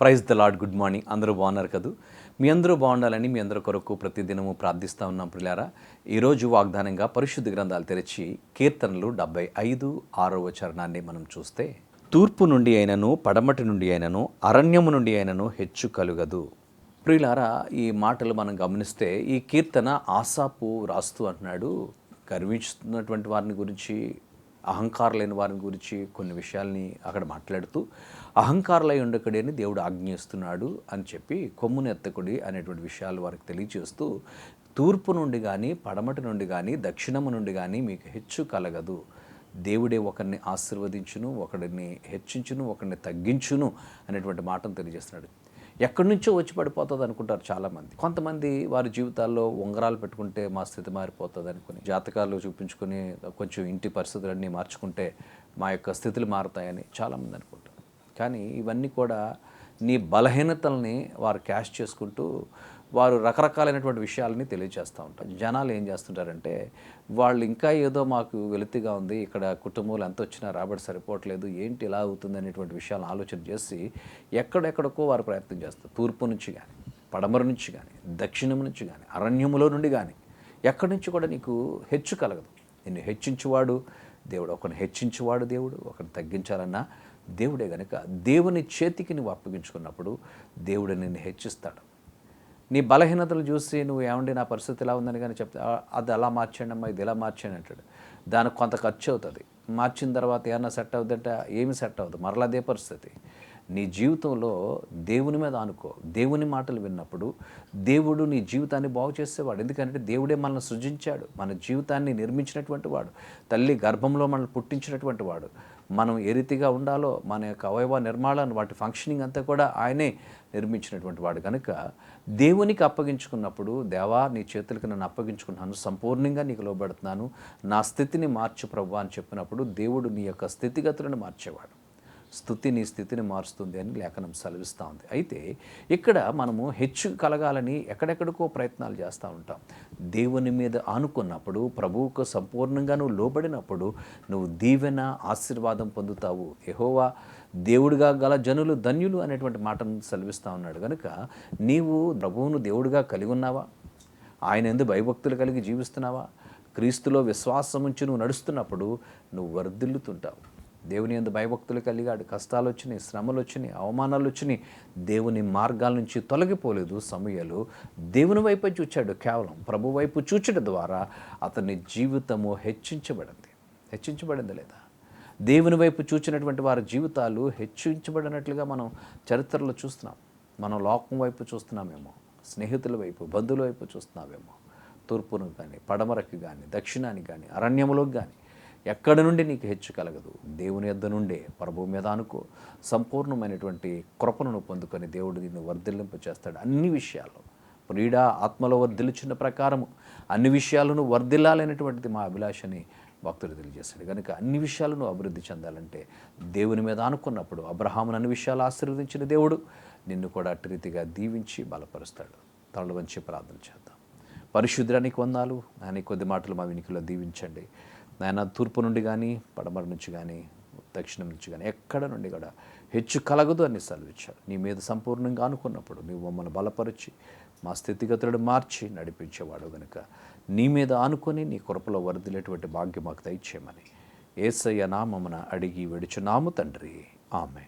Praise the lord good morning. అందరూ బాగున్నారు కదూ? మీ అందరూ బాగుండాలని మీ అందరి కొరకు ప్రతిదినము ప్రార్థిస్తూ ఉన్నాం ప్రిలారా. ఈరోజు వాగ్దానంగా పరిశుద్ధ గ్రంథాలు తెరిచి కీర్తనలు డెబ్బై ఐదు ఆరవ చరణాన్ని మనం చూస్తే తూర్పు నుండి అయినను పడమటి నుండి అయినను అరణ్యము నుండి అయినను హెచ్చు కలుగదు. ప్రియులారా ఈ మాటలు మనం గమనిస్తే ఈ కీర్తన ఆసాపు రాస్తూ అంటున్నాడు. గర్వించుతున్నటువంటి వారిని గురించి అహంకారులైన వారిని గురించి కొన్ని విషయాల్ని అక్కడ మాట్లాడుతూ అహంకారులై ఉండకడి అని దేవుడు ఆజ్ఞయిస్తున్నాడు అని చెప్పి కొమ్మునెత్తకుడి అనేటువంటి విషయాలు వారికి తెలియజేస్తూ తూర్పు నుండి కానీ పడమటి నుండి కానీ దక్షిణము నుండి కానీ మీకు హెచ్చు కలగదు. దేవుడే ఒకరిని ఆశీర్వదించును ఒకడిని హెచ్చించును ఒకరిని తగ్గించును అనేటువంటి మాటను తెలియజేస్తున్నాడు. ఎక్కడి నుంచో వచ్చి పడిపోతుంది అనుకుంటారు చాలామంది. కొంతమంది వారి జీవితాల్లో ఉంగరాలు పెట్టుకుంటే మా స్థితి మారిపోతుంది అనుకుని జాతకాలు చూపించుకొని కొంచెం ఇంటి పరిస్థితులన్నీ మార్చుకుంటే మా యొక్క స్థితులు మారుతాయని చాలామంది అనుకుంటారు. కానీ ఇవన్నీ కూడా నీ బలహీనతల్ని వారు క్యాష్ చేసుకుంటూ వారు రకరకాలైనటువంటి విషయాలని తెలియజేస్తూ ఉంటారు. జనాలు ఏం చేస్తుంటారంటే వాళ్ళు ఇంకా ఏదో మాకు వెలితిగా ఉంది ఇక్కడ కుటుంబంలో ఎంత వచ్చినా రాబడి సరిపోవట్లేదు ఏంటి ఇలా అవుతుంది అనేటువంటి విషయాలను ఆలోచన చేసి ఎక్కడెక్కడికో వారు ప్రయత్నం చేస్తారు. తూర్పు నుంచి కానీ పడమర నుంచి కానీ దక్షిణం నుంచి కానీ అరణ్యములో నుండి కానీ ఎక్కడి నుంచి కూడా నీకు హెచ్చు కలగదు. నిన్ను హెచ్చించువాడు దేవుడు ఒకరిని హెచ్చించేవాడు దేవుడు ఒకరిని తగ్గించాలన్నా దేవుడే గనుక దేవుని చేతికి నువ్వు అప్పగించుకున్నప్పుడు దేవుడు నిన్ను హెచ్చిస్తాడు. నీ బలహీనతలు చూసి నువ్వు ఏమండి నా పరిస్థితి ఇలా ఉందని కానీ చెప్తే అది అలా మార్చండి అమ్మా ఇది ఇలా మార్చండి అంటాడు. దానికి కొంత ఖర్చు అవుతుంది మార్చిన తర్వాత ఏమన్నా సెట్ అవుతుందంటే ఏమి సెట్ అవ్వదు. మరలా అదే పరిస్థితి. నీ జీవితంలో దేవుని మీద అనుకో దేవుని మాటలు విన్నప్పుడు దేవుడు నీ జీవితాన్ని బాగు చేసేవాడు. ఎందుకంటే దేవుడే మనల్ని సృజించాడు. మన జీవితాన్ని నిర్మించినటువంటి వాడు. తల్లి గర్భంలో మనల్ని పుట్టించినటువంటి వాడు. మనం ఏ రీతిగా ఉండాలో మన యొక్క అవయవ నిర్మాణాన్ని వాటి ఫంక్షనింగ్ అంతా కూడా ఆయనే నిర్మించినటువంటి వాడు. కనుక దేవునికి అప్పగించుకున్నప్పుడు దేవా నీ చేతులకు నన్ను అప్పగించుకున్నాను సంపూర్ణంగా నీకు లోబడుతున్నాను. నా స్థితిని మార్చు ప్రభు అని చెప్పినప్పుడు దేవుడు నీ యొక్క స్థితిగతులను మార్చేవాడు. స్థుతి నీ స్థితిని మారుస్తుంది అని లేఖనం సెలవిస్తూ ఉంది. అయితే ఇక్కడ మనము హెచ్చు కలగాలని ఎక్కడెక్కడికో ప్రయత్నాలు చేస్తూ ఉంటాం. దేవుని మీద ఆనుకున్నప్పుడు ప్రభువుకు సంపూర్ణంగా నువ్వు లోబడినప్పుడు నువ్వు దీవెన ఆశీర్వాదం పొందుతావు. ఎహోవా దేవుడిగా గల జనులు ధన్యులు అనేటువంటి మాటను సెలవిస్తూ ఉన్నాడు. కనుక నీవు ప్రభువును దేవుడిగా కలిగి ఉన్నావా? ఆయన ఎందు భయభక్తులు కలిగి జీవిస్తున్నావా? క్రీస్తులో విశ్వాసం ఉంచి నువ్వు నడుస్తున్నప్పుడు నువ్వు వర్ధిల్లుతుంటావు దేవుని ఎందు భయభక్తులు కలిగాడు. కష్టాలు వచ్చినాయి శ్రమలు వచ్చినాయి అవమానాలు వచ్చినాయి. దేవుని మార్గాల నుంచి తొలగిపోలేదు సమయలు. దేవుని వైపే చూచాడు కేవలం. ప్రభు వైపు చూచడం ద్వారా అతని జీవితము హెచ్చించబడింది. హెచ్చించబడింది లేదా? దేవుని వైపు చూచినటువంటి వారి జీవితాలు హెచ్చించబడినట్లుగా మనం చరిత్రలో చూస్తున్నాం. మనం లోకం వైపు చూస్తున్నామేమో స్నేహితుల వైపు బంధువుల వైపు చూస్తున్నామేమో. తూర్పును కానీ పడమరకు కానీ దక్షిణానికి కానీ అరణ్యములోకి కానీ ఎక్కడి నుండి నీకు హెచ్చు కలగదు? దేవుని యొద్ద నుండే ప్రభు మీద అనుకో సంపూర్ణమైనటువంటి కృపను పొందుకొని దేవుడు నిన్ను వర్ధిల్లింపు చేస్తాడు. అన్ని విషయాల్లో. ప్రియుడ ఆత్మలో వర్ధిల్చిన ప్రకారము. అన్ని విషయాలను వర్ధిల్లాలనేటువంటిది మా అభిలాషని భక్తుడు తెలియజేస్తాడు కనుక అన్ని విషయాలను అభివృద్ధి చెందాలంటే దేవుని మీద అనుకున్నప్పుడు అబ్రహామును అన్ని విషయాలు ఆశీర్వదించిన దేవుడు నిన్ను కూడా అటు రీతిగా దీవించి బలపరుస్తాడు. తనలు వంచి ప్రార్థన చేద్దాం. పరిశుద్ధానికి వందాలు. ఆయన కొద్ది మాటలు మా వినికిలో దీవించండి. నాయన తూర్పు నుండి కానీ పడమర నుంచి కానీ దక్షిణం నుంచి కానీ ఎక్కడ నుండి కూడా హెచ్చు కలగదు అని సెలవిచ్చారు. నీ మీద సంపూర్ణంగా అనుకున్నప్పుడు నీవు మమ్మల్ని బలపరిచి మా స్థితిగతులను మార్చి నడిపించేవాడు గనుక నీ మీద ఆనుకొని నీ కృపలో వరదలేటువంటి భాగ్యం మాకు దయచేయమని ఏసయ్య నామమున అడిగి విడుచున్నాము తండ్రి. ఆమె